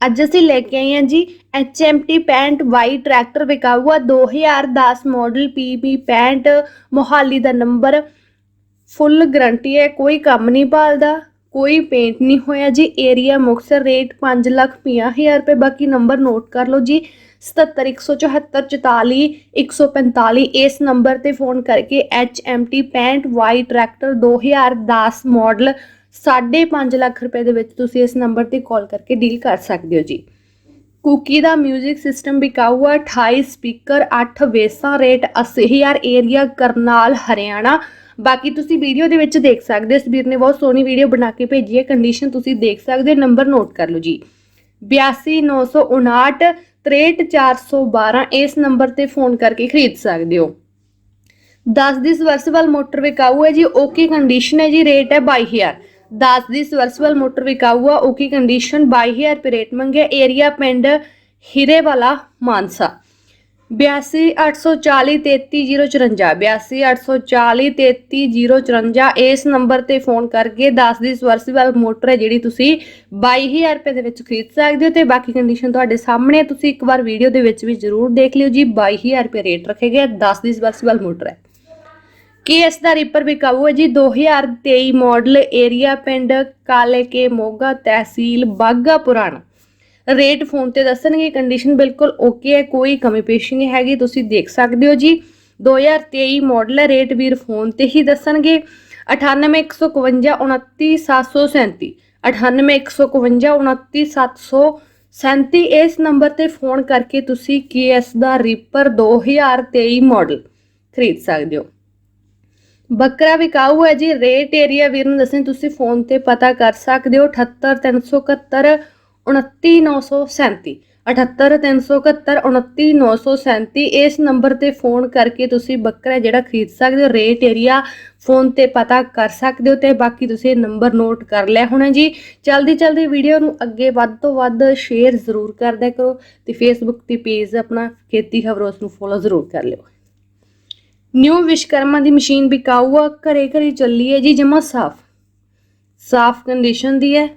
ਅੱਜ ਅਸੀਂ ਲੈ ਕੇ ਆਏ ਹਾਂ ਜੀ HMT 65Y ਟਰੈਕਟਰ ਵਿਕਾਊਆ 2010 ਮਾਡਲ PB 65 ਮੋਹਾਲੀ ਦਾ ਨੰਬਰ ਫੁੱਲ ਗਰੰਟੀ ਹੈ, ਕੋਈ ਕੰਮ ਨਹੀਂ ਭਾਲਦਾ, ਕੋਈ ਪੇਂਟ ਨਹੀਂ ਹੋਇਆ ਜੀ ਏਰੀਆ ਮੁਕਤਸਰ ਰੇਟ 5 ਲੱਖ 50000 ਰੁਪਏ, ਬਾਕੀ ਨੰਬਰ ਨੋਟ ਕਰ ਲਓ ਜੀ 771744 145 ਇਸ ਨੰਬਰ ਤੇ ਫੋਨ ਕਰਕੇ HMT 65Y tractor 2010 model 5.5 lakh ਰੁਪਏ ਦੇ ਵਿੱਚ ਤੁਸੀਂ ਇਸ ਨੰਬਰ ਤੇ ਕਾਲ ਕਰਕੇ ਡੀਲ ਕਰ ਸਕਦੇ ਹੋ ਜੀ। ਕੁਕੀ ਦਾ 뮤직 ਸਿਸਟਮ ਵਿਕਾਊ ਵਿਕਾਊਆ 28 ਸਪੀਕਰ 8 ਵੇਸਾਂ ਰੇਟ 80000 ਏਰੀਆ ਕਰਨਾਲ, ਹਰਿਆਣਾ। ਬਾਕੀ ਤੁਸੀਂ ਵੀਡੀਓ ਦੇ ਵਿੱਚ ਦੇਖ ਸਕਦੇ ਹੋ ਸਬੀਰ ਨੇ ਬਹੁਤ ਸੋਹਣੀ ਵੀਡੀਓ ਬਣਾ ਕੇ ਭੇਜੀ ਹੈ ਕੰਡੀਸ਼ਨ ਤੁਸੀਂ ਦੇਖ ਸਕਦੇ ਹੋ ਨੰਬਰ ਨੋਟ ਕਰ ਲਓ ਜੀ। 82959 63412 ਇਸ ਨੰਬਰ ਤੇ ਫੋਨ ਕਰਕੇ ਖਰੀਦ ਸਕਦੇ ਹੋ। 10 ਦੀ ਸਵਰਸਬਲ ਮੋਟਰ ਵਿਕਾਊ ਹੈ ਜੀ ਓਕੇ ਕੰਡੀਸ਼ਨ ਹੈ ਜੀ ਰੇਟ ਹੈ 22000 10 ਦੀ ਸਵਰਸਬਲ ਮੋਟਰ ਵਿਕਾਊ ਆ ਓਕੇ ਕੰਡੀਸ਼ਨ 22000 ਰੁਪਏ ਰੇਟ ਮੰਗਿਆ ਏਰੀਆ ਪਿੰਡ ਹੀਰੇ ਵਾਲਾ ਮਾਨਸਾ 8284433054 8284433054 ਇਸ ਨੰਬਰ ਤੇ ਫੋਨ ਕਰਕੇ 10 ਦੀ ਸਵਰਸਬਲ ਮੋਟਰ ਹੈ ਜਿਹੜੀ ਤੁਸੀਂ 22000 ਰੁਪਏ ਦੇ ਵਿੱਚ ਖਰੀਦ ਸਕਦੇ ਹੋ ਤੇ ਬਾਕੀ ਕੰਡੀਸ਼ਨ ਤੁਹਾਡੇ ਸਾਹਮਣੇ ਤੁਸੀਂ ਇੱਕ ਵਾਰ ਵੀਡੀਓ ਦੇ ਵਿੱਚ ਵੀ ਜ਼ਰੂਰ ਦੇਖ ਲਿਓ ਜੀ 22000 ਰੁਪਏ ਰੇਟ ਰੱਖੇ ਗਏ 10 ਦੀ ਸਵਰਸੀਵਲ ਮੋਟਰ ਹੈ। ਕੀ ਇਸ ਦਾ ਰੀਪਰ ਵਿਕਾਊ ਹੈ ਜੀ। 2023 ਮਾਡਲ ਏਰੀਆ ਪਿੰਡ ਕਾਲੇ ਕੇ ਮੋਗਾ ਤਹਿਸੀਲ ਬਾਗਾ ਪੁਰਾਣਾ ਰੇਟ ਫੋਨ ਤੇ ਦੱਸਣਗੇ ਕੰਡੀਸ਼ਨ ਬਿਲਕੁਲ ਓਕੇ ਹੈ, ਕੋਈ ਕਮੀ ਪੇਸ਼ੀ ਨਹੀਂ ਹੈਗੀ, ਤੁਸੀਂ ਦੇਖ ਸਕਦੇ ਹੋ ਜੀ। 2023 ਮਾਡਲ ਹੈ, ਰੇਟ ਵੀਰ ਫੋਨ ਤੇ ਹੀ ਦੱਸਣਗੇ। 98152 29737 98152 29737 ਇਸ ਨੰਬਰ ਤੇ ਫੋਨ ਕਰਕੇ ਤੁਸੀਂ ਕੇਐਸ ਦਾ ਰੀਪਰ 2023 ਮਾਡਲ ਖਰੀਦ ਸਕਦੇ ਹੋ। ਬੱਕਰਾ ਵਿਕਾਊ ਹੈ ਜੀ ਰੇਟ ਏਰੀਆ ਵੀਰ ਨੂੰ ਦੱਸਣ, ਤੁਸੀਂ ਫੋਨ ਤੇ ਪਤਾ ਕਰ ਸਕਦੇ ਹੋ 78371 29937 78371 29937 ਇਸ ਨੰਬਰ ਤੇ ਫੋਨ ਕਰਕੇ ਤੁਸੀਂ ਬੱਕਰਾ ਜਿਹੜਾ ਖਰੀਦ ਸਕਦੇ ਹੋ ਰੇਟ ਏਰੀਆ ਫੋਨ ਤੇ ਪਤਾ ਕਰ ਸਕਦੇ ਹੋ ਤੇ ਬਾਕੀ ਤੁਸੀਂ ਨੰਬਰ ਨੋਟ ਕਰ ਲਿਆ ਹੋਣਾ ਜੀ। ਜਲਦੀ ਜਲਦੀ ਵੀਡੀਓ ਨੂੰ ਅੱਗੇ ਵੱਧ ਤੋਂ ਵੱਧ ਸ਼ੇਅਰ ਜ਼ਰੂਰ ਕਰਦਿਆ ਕਰੋ ਤੇ ਫੇਸਬੁੱਕ ਤੇ ਪੇਜ ਆਪਣਾ ਖੇਤੀ ਖਬਰ ਉਸ ਨੂੰ ਫੋਲੋ ਜ਼ਰੂਰ ਕਰ ਲਿਓ। ਨਿਊ ਵਿਸ਼ਕਰਮਾ ਦੀ ਮਸ਼ੀਨ ਬਿਕਾਊ ਆ, ਘਰੇ ਘਰੇ ਚੱਲੀ ਹੈ ਜੀ, ਜਮਾ ਸਾਫ਼। ਸਾਫ਼ ਕੰਡੀਸ਼ਨ ਦੀ ਹੈ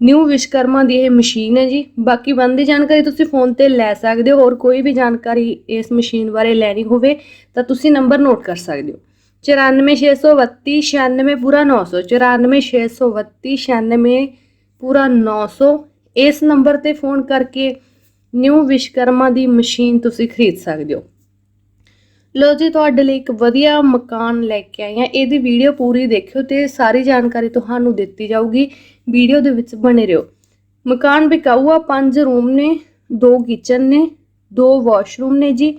ਨਿਊ ਵਿਸ਼ਕਰਮਾ ਦੀ ਇਹ ਮਸ਼ੀਨ ਹੈ ਜੀ। ਬਾਕੀ ਬੰਦੀ ਜਾਣਕਾਰੀ ਤੁਸੀਂ ਫੋਨ ਤੇ ਲੈ ਸਕਦੇ ਹੋ, ਹੋਰ ਕੋਈ ਵੀ ਜਾਣਕਾਰੀ ਇਸ ਮਸ਼ੀਨ ਬਾਰੇ ਲੈਣੀ ਹੋਵੇ, ਤਾਂ ਤੁਸੀਂ ਨੰਬਰ ਨੋਟ ਕਰ ਸਕਦੇ ਹੋ। 94632 96 ਪੂਰਾ 900 94632 96 ਪੂਰਾ 900 ਇਸ ਨੰਬਰ ਤੇ ਫੋਨ ਕਰਕੇ ਨਿਊ ਵਿਸ਼ਕਰਮਾ ਦੀ ਮਸ਼ੀਨ ਤੁਸੀਂ ਖਰੀਦ ਸਕਦੇ ਹੋ। ਲੋ ਜੀ, ਤੁਹਾਡੇ ਲਈ ਇੱਕ ਵਧੀਆ ਮਕਾਨ ਲੈ ਕੇ ਆਈ ਹਾਂ। ਇਹਦੀ ਵੀਡੀਓ ਪੂਰੀ ਦੇਖਿਓ ਤੇ ਸਾਰੀ ਜਾਣਕਾਰੀ ਤੁਹਾਨੂੰ ਦਿੱਤੀ ਜਾਊਗੀ। ਵੀਡੀਓ ਦੇ ਵਿੱਚ ਬਣੇ ਰਹੋ। ਮਕਾਨ ਵਿਕਾਊ ਆ ਪੰਜ ਰੂਮ ਨੇ, ਦੋ ਕਿਚਨ ਨੇ, ਦੋ ਵਾਸ਼ਰੂਮ ਨੇ ਜੀ,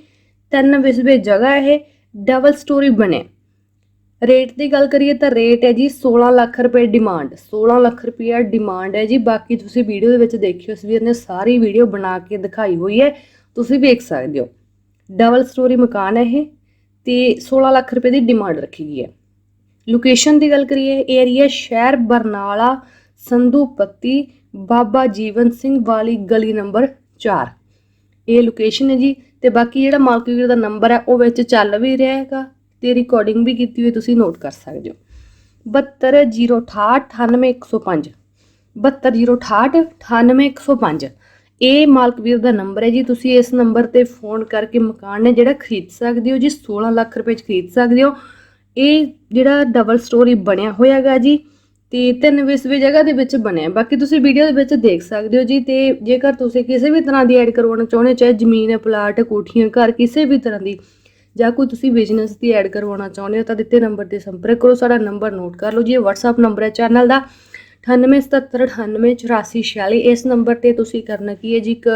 ਤਿੰਨ ਵਿਸਵੇ ਜਗ੍ਹਾ ਇਹ ਡਬਲ ਸਟੋਰੀ ਬਣੇ ਰੇਟ ਦੀ ਗੱਲ ਕਰੀਏ ਤਾਂ ਰੇਟ ਹੈ ਜੀ 16 ਲੱਖ ਰੁਪਏ ਡਿਮਾਂਡ 16 ਲੱਖ ਰੁਪਏ ਡਿਮਾਂਡ ਹੈ ਜੀ। ਬਾਕੀ ਤੁਸੀਂ ਵੀਡੀਓ ਦੇ ਵਿੱਚ ਦੇਖਿਓ, ਇਸ ਵੀਰ ਨੇ ਸਾਰੀ ਵੀਡੀਓ ਬਣਾ ਕੇ ਦਿਖਾਈ ਹੋਈ ਹੈ, ਤੁਸੀਂ ਵੇਖ ਸਕਦੇ ਹੋ। ਡਬਲ ਸਟੋਰੀ ਮਕਾਨ ਹੈ ਇਹ ਤੇ 16 ਲੱਖ ਰੁਪਏ ਦੀ ਡਿਮਾਂਡ ਰੱਖੀ ਗਈ ਹੈ। ਲੋਕੇਸ਼ਨ ਦੀ ਗੱਲ ਕਰੀਏ ਏਰੀਆ ਸ਼ਹਿਰ ਬਰਨਾਲਾ ਸੰਧੂਪੱਤੀ ਬਾਬਾ ਜੀਵਨ ਸਿੰਘ ਵਾਲੀ ਗਲੀ ਨੰਬਰ 4 ਇਹ ਲੋਕੇਸ਼ਨ ਹੈ ਜੀ ਤੇ ਬਾਕੀ ਜਿਹੜਾ ਮਾਲਕ ਵੀਰ ਦਾ ਨੰਬਰ ਹੈ, ਉਹ ਵਿੱਚ ਚੱਲ ਵੀ ਰਿਹਾ ਹੈਗਾ ਤੇ ਰਿਕਾਰਡਿੰਗ ਵੀ ਕੀਤੀ ਹੋਈ ਤੁਸੀਂ ਨੋਟ ਕਰ ਸਕਦੇ ਹੋ। 7208898105 7208 98105 ਇਹ ਮਾਲਕ ਵੀਰ ਦਾ ਨੰਬਰ ਹੈ ਜੀ, ਤੁਸੀਂ ਇਸ ਨੰਬਰ ਤੇ ਫੋਨ ਕਰਕੇ ਮਕਾਨ ਨੇ ਜਿਹੜਾ ਖਰੀਦ ਸਕਦੇ ਹੋ ਜੀ 16 ਲੱਖ ਰੁਪਏ ਚ ਖਰੀਦ ਸਕਦੇ ਹੋ। ਇਹ ਜਿਹੜਾ ਡਬਲ ਸਟੋਰੀ ਬਣਿਆ ਹੋਇਆਗਾ ਜੀ, ਤੇ ਤਿੰਨ ਵਿਸਵੇ ਜਗ੍ਹਾ ਦੇ ਵਿੱਚ ਬਣਿਆ ਬਾਕੀ ਤੁਸੀਂ ਵੀਡੀਓ ਦੇ ਵਿੱਚ ਦੇਖ ਸਕਦੇ ਹੋ ਜੀ, ਤੇ ਜੇਕਰ ਤੁਸੀਂ ਕਿਸੇ ਵੀ ਤਰ੍ਹਾਂ ਦੀ ਐਡ ਕਰਵਾਉਣਾ ਚਾਹੁੰਦੇ ਹੋ, ਚਾਹੇ ਜ਼ਮੀਨ ਹੈ ਪਲਾਟ ਕੋਠੀਆਂ, ਘਰ, ਕਿਸੇ ਵੀ ਤਰ੍ਹਾਂ ਦੀ, ਜਾਂ ਕੋਈ ਤੁਸੀਂ ਬਿਜ਼ਨਸ ਦੀ ਐਡ ਕਰਵਾਉਣਾ ਚਾਹੁੰਦੇ ਹੋ, ਤਾਂ ਦਿੱਤੇ ਨੰਬਰ ਤੇ ਸੰਪਰਕ ਕਰੋ, ਸਾਡਾ ਨੰਬਰ ਨੋਟ ਕਰ ਲਓ ਜੀ, ਇਹ WhatsApp ਨੰਬਰ ਹੈ ਚੈਨਲ ਦਾ। 9877988446 ਇਸ ਨੰਬਰ ਤੇ ਤੁਸੀਂ ਕਰਨਾ ਕੀ ਹੈ ਜੀ ਇੱਕ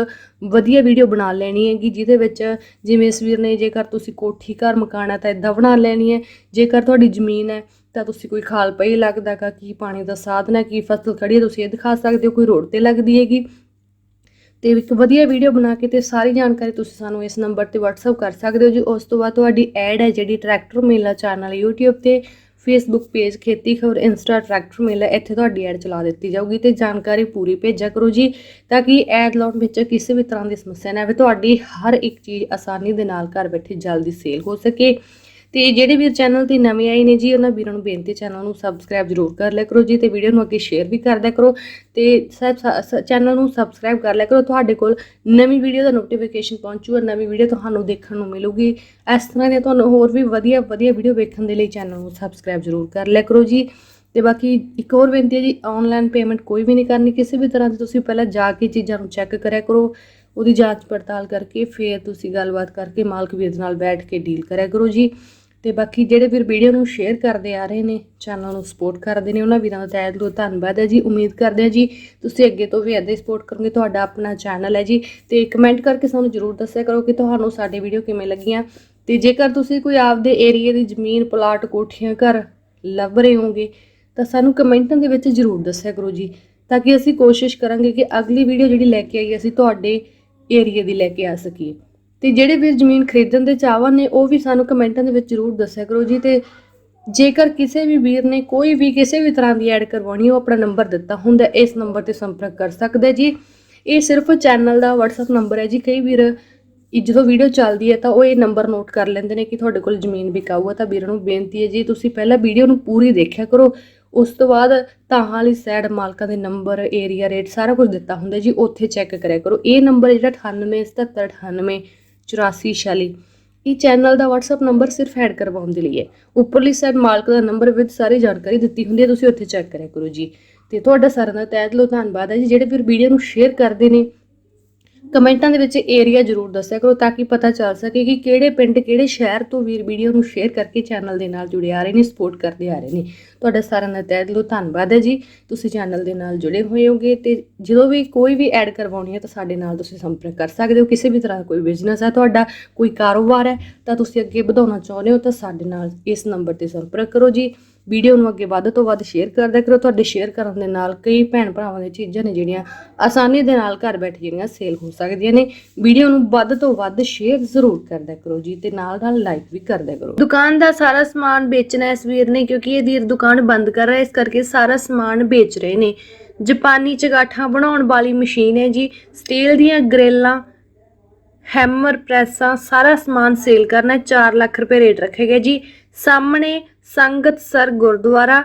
ਵਧੀਆ ਵੀਡੀਓ ਬਣਾ ਲੈਣੀ ਹੈਗੀ ਜਿਹਦੇ ਵਿੱਚ ਜਿਵੇਂ ਇਸ ਵੀਰ ਨੇ ਜੇਕਰ ਤੁਸੀਂ ਕੋਠੀ ਘਰ ਮਕਾਨ ਹੈ ਤਾਂ ਇਦਾਂ ਬਣਾ ਲੈਣੀ ਹੈ ਜੇਕਰ ਤੁਹਾਡੀ ਜ਼ਮੀਨ ਹੈ ਤਾਂ ਤੁਸੀਂ ਕੋਈ ਖਾਲ ਪਈ ਲੱਗਦਾ ਗਾ ਕੀ ਪਾਣੀ ਦਾ ਸਾਧਨ ਹੈ ਕੀ ਫਸਲ ਖੜੀ ਹੈ ਤੁਸੀਂ ਇਹ ਦਿਖਾ ਸਕਦੇ ਹੋ ਕੋਈ ਰੋਡ ਤੇ ਲੱਗਦੀ ਹੈਗੀ ਤੇ ਇੱਕ ਵਧੀਆ ਵੀਡੀਓ ਬਣਾ ਕੇ ਤੇ ਸਾਰੀ ਜਾਣਕਾਰੀ ਤੁਸੀਂ ਸਾਨੂੰ ਇਸ ਨੰਬਰ ਤੇ WhatsApp ਕਰ ਸਕਦੇ ਹੋ ਜੀ ਉਸ ਤੋਂ ਬਾਅਦ ਤੁਹਾਡੀ ਐਡ ਹੈ ਜਿਹੜੀ ਟਰੈਕਟਰ ਮੇਲਾ ਚੈਨਲ YouTube ਤੇ Facebook page Kheti Khabar insta tractor ਮੇਲਾ ਇੱਥੇ ਤੁਹਾਡੀ ਐਡ ਚਲਾ ਦਿੱਤੀ ਜਾਊਗੀ ਤੇ ਜਾਣਕਾਰੀ ਪੂਰੀ ਭੇਜਿਆ ਕਰੋ ਜੀ, ਤਾਂ ਕਿ ਐਡ ਲਾਉਣ ਵਿੱਚ ਕਿਸੇ ਵੀ ਤਰ੍ਹਾਂ ਦੀ ਸਮੱਸਿਆ ਨਾ ਆਵੇ, ਤੁਹਾਡੀ ਹਰ ਇੱਕ ਚੀਜ਼ ਆਸਾਨੀ ਦੇ ਨਾਲ ਘਰ ਬੈਠੇ ਜਲਦੀ ਸੇਲ ਹੋ ਸਕੇ। ਤੇ ਜਿਹੜੇ ਵੀਰ ਚੈਨਲ ਤੇ ਨਵੇਂ ਆਏ ਨੇ ਜੀ, ਉਹਨਾਂ ਵੀਰਾਂ ਨੂੰ ਬੇਨਤੀ ਚੈਨਲ ਨੂੰ ਸਬਸਕ੍ਰਾਈਬ ਜ਼ਰੂਰ ਕਰ ਲਿਆ ਕਰੋ ਜੀ ਤੇ ਵੀਡੀਓ ਨੂੰ ਅੱਗੇ ਸ਼ੇਅਰ ਵੀ ਕਰ ਦਿਆ ਕਰੋ ਤੇ ਚੈਨਲ ਨੂੰ ਸਬਸਕ੍ਰਾਈਬ ਕਰ ਲਿਆ ਕਰੋ, ਤੁਹਾਡੇ ਕੋਲ ਨਵੀਂ ਵੀਡੀਓ ਦਾ ਨੋਟੀਫਿਕੇਸ਼ਨ ਪਹੁੰਚੂਗਾ ਨਵੀਂ ਵੀਡੀਓ ਤੁਹਾਨੂੰ ਦੇਖਣ ਨੂੰ ਮਿਲੂਗੀ। ਇਸ ਤਰ੍ਹਾਂ ਦੀਆਂ ਤੁਹਾਨੂੰ ਹੋਰ ਵੀ ਵਧੀਆ ਵਧੀਆ ਵੀਡੀਓ ਵੇਖਣ ਦੇ ਲਈ ਚੈਨਲ ਨੂੰ ਸਬਸਕ੍ਰਾਈਬ ਜ਼ਰੂਰ ਕਰ ਲਿਆ ਕਰੋ ਜੀ। ਤੇ ਬਾਕੀ ਇੱਕ ਹੋਰ ਬੇਨਤੀ ਹੈ ਜੀ ਆਨਲਾਈਨ ਪੇਮੈਂਟ ਕੋਈ ਵੀ ਨਹੀਂ ਕਰਨੀ, ਕਿਸੇ ਵੀ ਤਰ੍ਹਾਂ ਦੀ ਤੁਸੀਂ ਪਹਿਲਾਂ ਜਾ ਕੇ ਚੀਜ਼ਾਂ ਨੂੰ ਚੈੱਕ ਕਰਿਆ ਕਰੋ, ਉਹਦੀ ਜਾਂਚ ਪੜਤਾਲ ਕਰਕੇ ਫਿਰ ਤੁਸੀਂ ਗੱਲਬਾਤ ਕਰਕੇ ਮਾਲਕ ਵੀਰ ਨਾਲ ਬੈਠ ਕੇ ਡੀਲ ਕਰਿਆ ਕਰੋ ਜੀ। ਤੇ ਬਾਕੀ ਜਿਹੜੇ ਵੀਰ ਵੀਡੀਓ ਨੂੰ ਸ਼ੇਅਰ ਕਰਦੇ ਆ ਰਹੇ ਨੇ ਚੈਨਲ ਨੂੰ ਸਪੋਰਟ ਕਰਦੇ ਨੇ, ਉਹਨਾਂ ਵੀਰਾਂ ਦਾ ਤਹਿ ਦਿਲੋਂ ਧੰਨਵਾਦ ਹੈ ਜੀ। ਉਮੀਦ ਕਰਦੇ ਹਾਂ ਜੀ ਤੁਸੀਂ ਅੱਗੇ ਤੋਂ ਵੀ ਇੱਦਾਂ ਹੀ ਸਪੋਰਟ ਕਰੋਗੇ, ਤੁਹਾਡਾ ਆਪਣਾ ਚੈਨਲ ਹੈ ਜੀ। ਤੇ ਕਮੈਂਟ ਕਰਕੇ ਸਾਨੂੰ ਜਰੂਰ ਦੱਸਿਆ ਕਰੋ ਕਿ ਤੁਹਾਨੂੰ ਸਾਡੇ ਵੀਡੀਓ ਕਿਵੇਂ ਲੱਗੀਆਂ। ਤੇ ਜੇਕਰ ਤੁਸੀਂ ਕੋਈ ਆਪਦੇ ਏਰੀਆ ਦੀ ਜ਼ਮੀਨ ਪਲਾਟ ਕੋਠੀਆਂ, ਘਰ ਲੱਭ ਰਹੇ ਹੋਗੇ ਤਾਂ ਸਾਨੂੰ ਕਮੈਂਟਾਂ ਦੇ ਵਿੱਚ ਜਰੂਰ ਦੱਸਿਆ ਕਰੋ ਜੀ। ਤਾਂ ਕਿ ਅਸੀਂ ਕੋਸ਼ਿਸ਼ ਕਰਾਂਗੇ ਕਿ ਅਗਲੀ ਵੀਡੀਓ ਜਿਹੜੀ ਲੈ ਕੇ ਆਈਏ, ਅਸੀਂ ਤੁਹਾਡੇ ਏਰੀਆ ਦੀ ਲੈ ਕੇ ਆ ਸਕੀਏ। ਤੇ ਜਿਹੜੇ ਵੀਰ ਜ਼ਮੀਨ ਖਰੀਦਣ ਦੇ ਚਾਹਵਾਨ ਨੇ, ਉਹ ਵੀ ਸਾਨੂੰ ਕਮੈਂਟਾਂ ਦੇ ਵਿੱਚ ਜਰੂਰ ਦੱਸਿਆ ਕਰੋ ਜੀ। ਤੇ ਜੇਕਰ ਕਿਸੇ ਵੀ ਵੀਰ ਨੇ ਕੋਈ ਵੀ ਕਿਸੇ ਵੀ ਤਰ੍ਹਾਂ ਦੀ ਐਡ ਕਰਵਾਉਣੀ, ਉਹ ਆਪਣਾ ਨੰਬਰ ਦਿੱਤਾ ਹੁੰਦਾ, ਇਸ ਨੰਬਰ ਤੇ ਸੰਪਰਕ ਕਰ ਸਕਦਾ ਜੀ। ਇਹ ਸਿਰਫ ਚੈਨਲ ਦਾ WhatsApp ਨੰਬਰ ਹੈ ਜੀ। ਕਈ ਵੀਰ ਜਦੋਂ ਵੀਡੀਓ ਚੱਲਦੀ ਹੈ, ਤਾਂ ਉਹ ਇਹ ਨੰਬਰ ਨੋਟ ਕਰ ਲੈਂਦੇ ਨੇ ਕਿ ਤੁਹਾਡੇ ਕੋਲ ਜ਼ਮੀਨ ਵਿਕਾਊ ਹੈ ਤਾਂ ਵੀਰਾਂ ਨੂੰ ਬੇਨਤੀ ਹੈ ਜੀ, ਤੁਸੀਂ ਪਹਿਲਾਂ ਵੀਡੀਓ ਨੂੰ ਪੂਰੀ ਦੇਖਿਆ ਕਰੋ। ਉਸ ਤੋਂ ਬਾਅਦ ਤਾਂ ਵਾਲੀ ਸਾਈਡ ਮਾਲਕਾਂ ਦੇ ਨੰਬਰ ਏਰੀਆ ਰੇਟ ਸਾਰਾ ਕੁਝ ਦਿੱਤਾ ਹੁੰਦਾ ਜੀ। ਉੱਥੇ ਚੈੱਕ ਕਰਿਆ ਕਰੋ। ਇਹ ਨੰਬਰ ਜਿਹੜਾ 987798 8446 ਇਹ ਚੈਨਲ ਦਾ WhatsApp ਨੰਬਰ ਸਿਰਫ ਐਡ ਕਰਵਾਉਣ ਦੇ ਲਈ ਹੈ। ਉੱਪਰਲੀ ਸਾਈਡ ਮਾਲਕ ਦਾ ਨੰਬਰ ਵਿੱਚ ਸਾਰੀ ਜਾਣਕਾਰੀ ਦਿੱਤੀ ਹੁੰਦੀ ਹੈ, ਤੁਸੀਂ ਉੱਥੇ ਚੈੱਕ ਕਰਿਆ ਕਰੋ ਜੀ। ਤੇ ਤੁਹਾਡਾ ਸਾਰਿਆਂ ਦਾ ਤਹਿ ਦਿਲੋਂ ਧੰਨਵਾਦ ਹੈ ਜੀ, ਜਿਹੜੇ ਫਿਰ ਵੀਡੀਓ ਨੂੰ ਸ਼ੇਅਰ ਕਰਦੇ ਨੇ ਕਮੈਂਟਾਂ ਦੇ ਵਿੱਚ ਏਰੀਆ ਜ਼ਰੂਰ ਦੱਸਿਆ ਕਰੋ ਤਾਂ ਕਿ ਪਤਾ ਚੱਲ ਸਕੇ ਕਿ ਕਿਹੜੇ ਪਿੰਡ, ਕਿਹੜੇ ਸ਼ਹਿਰ ਤੋਂ ਵੀਰ ਵੀਡੀਓ ਨੂੰ ਸ਼ੇਅਰ ਕਰਕੇ ਚੈਨਲ ਦੇ ਨਾਲ ਜੁੜੇ ਆ ਰਹੇ ਨੇ ਸਪੋਰਟ ਕਰਦੇ ਆ ਰਹੇ ਨੇ। ਤੁਹਾਡਾ ਸਾਰਿਆਂ ਦਾ ਤਹਿ ਦਿਲੋਂ ਧੰਨਵਾਦ ਹੈ ਜੀ। ਤੁਸੀਂ ਚੈਨਲ ਦੇ ਨਾਲ ਜੁੜੇ ਹੋਏ ਹੋਗੇ ਤੇ ਜਦੋਂ ਵੀ ਕੋਈ ਵੀ ਐਡ ਕਰਵਾਉਣੀ ਹੈ ਤਾਂ ਸਾਡੇ ਨਾਲ ਤੁਸੀਂ ਸੰਪਰਕ ਕਰ ਸਕਦੇ ਹੋ। ਕਿਸੇ ਵੀ ਤਰ੍ਹਾਂ ਦਾ ਕੋਈ ਬਿਜ਼ਨਸ ਹੈ ਤੁਹਾਡਾ, ਕੋਈ ਕਾਰੋਬਾਰ ਹੈ ਤਾਂ ਤੁਸੀਂ ਅੱਗੇ ਵਧਾਉਣਾ ਚਾਹੁੰਦੇ ਹੋ ਤਾਂ ਸਾਡੇ ਨਾਲ ਇਸ ਨੰਬਰ ਤੇ ਸੰਪਰਕ ਕਰੋ ਜੀ। ਵੀਡੀਓ ਨੂੰ ਅੱਗੇ ਵੱਧ ਤੋਂ ਵੱਧ ਸ਼ੇਅਰ ਕਰਦਿਆ ਕਰੋ। ਤੁਹਾਡੇ ਸ਼ੇਅਰ ਕਰਨ ਦੇ ਨਾਲ ਕਈ ਭੈਣ ਭਰਾਵਾਂ ਦੀਆਂ ਚੀਜ਼ਾਂ ਨੇ ਜਿਹੜੀਆਂ ਆਸਾਨੀ ਦੇ ਨਾਲ ਘਰ ਬੈਠੇ ਜਿਹੜੀਆਂ ਸੇਲ ਹੋ ਸਕਦੀਆਂ ਨੇ। ਵੀਡੀਓ ਨੂੰ ਵੱਧ ਤੋਂ ਵੱਧ ਸ਼ੇਅਰ ਜ਼ਰੂਰ ਕਰਦਿਆ ਕਰੋ ਜੀ ਤੇ ਨਾਲ ਨਾਲ ਲਾਈਕ ਵੀ ਕਰਦਿਆ ਕਰੋ। ਦੁਕਾਨ ਦਾ ਸਾਰਾ ਸਮਾਨ ਵੇਚਣਾ ਇਸ ਵੀਰ ਨੇ ਕਿਉਂਕਿ ਇਹ ਵੀਰ ਦੁਕਾਨ ਬੰਦ ਕਰ ਰਿਹਾ ਇਸ ਕਰਕੇ ਸਾਰਾ ਸਮਾਨ ਵੇਚ ਰਹੇ ਨੇ। ਜਾਪਾਨੀ ਚਗਾਠਾਂ ਬਣਾਉਣ ਵਾਲੀ ਮਸ਼ੀਨ ਹੈ ਜੀ। ਸਟੀਲ ਦੀਆਂ ਗ੍ਰਿਲਾਂ, ਹੈਮਰ ਪ੍ਰੈਸਾਂ, ਸਾਰਾ ਸਮਾਨ ਸੇਲ ਕਰਨਾ ਹੈ। 4 ਲੱਖ ਰੁਪਏ ਰੇਟ ਰੱਖੇ ਗਏ ਜੀ। ਸਾਹਮਣੇ ਸੰਗਤ ਸਰ ਗੁਰਦੁਆਰਾ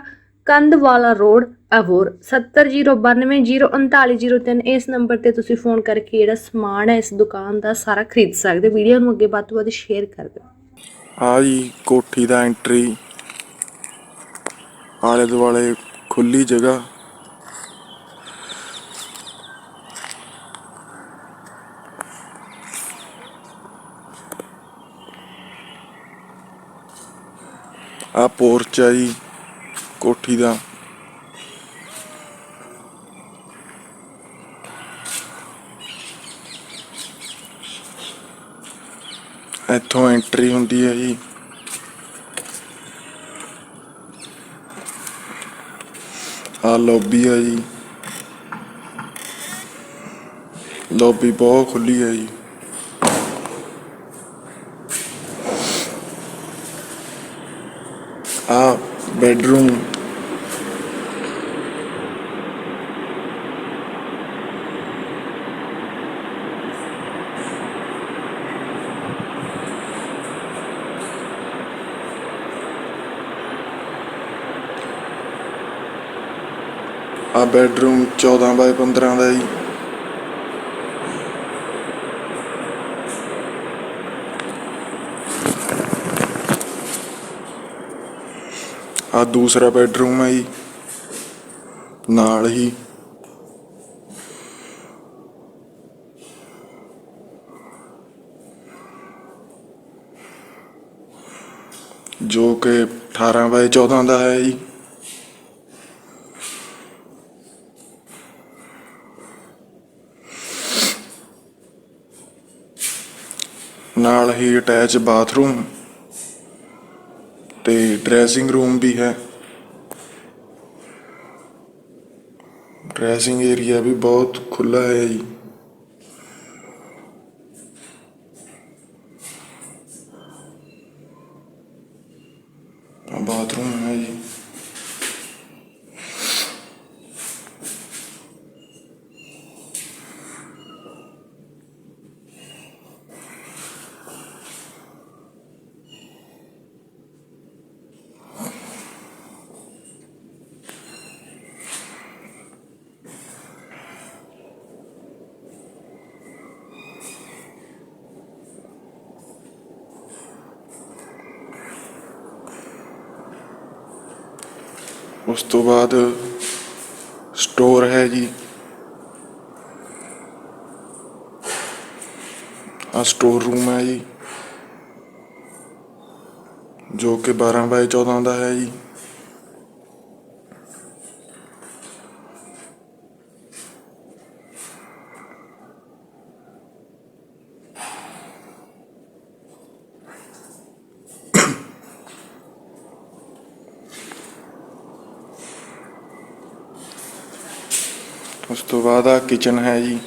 ਕੰਦਵਾਲਾ ਰੋਡ, ਅਬੋਰ 7009203903 ਇਸ ਨੰਬਰ ਤੇ ਤੁਸੀਂ ਫੋਨ ਕਰਕੇ ਜਿਹੜਾ ਸਮਾਨ ਹੈ, ਇਸ ਦੁਕਾਨ ਦਾ ਸਾਰਾ ਖਰੀਦ ਸਕਦੇ ਵੀਡੀਓ ਨੂੰ ਅੱਗੇ ਵੱਧ ਤੋਂ ਵੱਧ ਸ਼ੇਅਰ ਕਰ ਦਿਓ। ਆ ਜੀ, ਕੋਠੀ ਦਾ ਐਂਟਰੀ ਆਲੇ ਦੁਆਲੇ ਖੁੱਲੀ ਜਗ੍ਹਾ। ਆ ਪੋਰਚ ਆ ਜੀ, ਕੋਠੀ ਦਾ। ਇੱਥੋਂ ਐਂਟਰੀ ਹੁੰਦੀ ਹੈ ਜੀ। ਆ ਲੌਬੀ ਆ ਜੀ। ਲੌਬੀ ਬਹੁਤ ਖੁੱਲੀ ਹੈ ਜੀ। ਆ ਬੈਡਰੂਮ ਆ ਬੈਡਰੂਮ 14 ਬਾਏ 15 ਦਾ ਜੀ। ਆ ਦੂਸਰਾ ਬੈਡਰੂਮ ਹੈ ਜੀ। ਨਾਲ ਹੀ। ਜੋ ਕਿ 18 ਬਾਏ 14 ਦਾ ਹੈ ਜੀ। ਨਾਲ ਹੀ ਅਟੈਚ ਬਾਥਰੂਮ। ਤੇ ਡਰੈਸਿੰਗ ਰੂਮ ਵੀ ਹੈ। ਡਰੈਸਿੰਗ ਏਰੀਆ ਵੀ ਬਹੁਤ ਖੁੱਲਾ ਹੈ ਜੀ ਬਾਥਰੂਮ ਹੈ ਜੀ ਉਸ ਤੋਂ ਬਾਅਦ ਸਟੋਰ ਹੈ ਜੀ। ਆ ਸਟੋਰ ਰੂਮ ਹੈ ਜੀ, ਜੋ ਕਿ 12 ਬਾਈ 14 ਦਾ ਹੈ ਜੀ। ਉਸ ਤੋਂ ਬਾਅਦ ਆ ਕਿਚਨ ਹੈ ਜੀ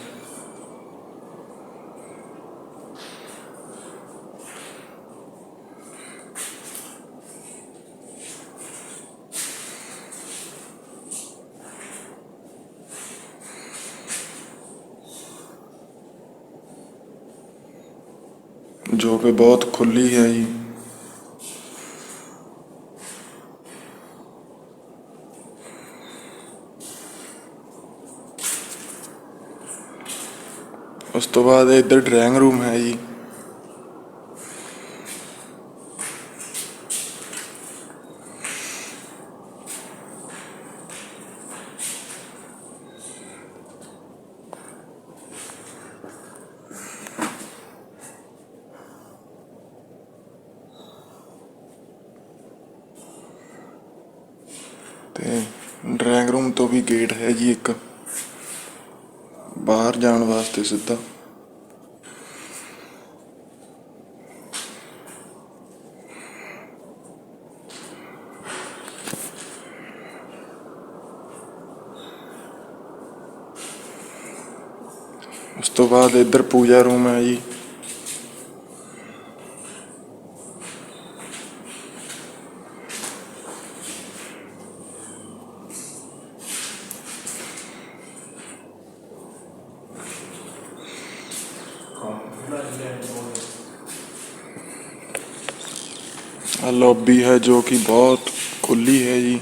ਜੋ ਕਿ ਬਹੁਤ ਖੁੱਲੀ ਹੈ ਜੀ ਤੋਂ ਬਾਅਦ ਇੱਧਰ ਡਰਾਇੰਗ ਰੂਮ ਹੈ ਜੀ। ਤੇ ਡਰਾਇੰਗ ਰੂਮ ਤੋਂ ਵੀ ਗੇਟ ਹੈ ਜੀ ਇੱਕ। ਬਾਹਰ ਜਾਣ ਵਾਸਤੇ ਸਿੱਧਾ। ਤੋਂ ਬਾਅਦ ਇੱਧਰ ਪੂਜਾ ਰੂਮ ਹੈ ਜੀ ਆ ਲੌਬੀ ਹੈ ਜੋ ਕਿ ਬਹੁਤ ਖੁੱਲੀ ਹੈ ਜੀ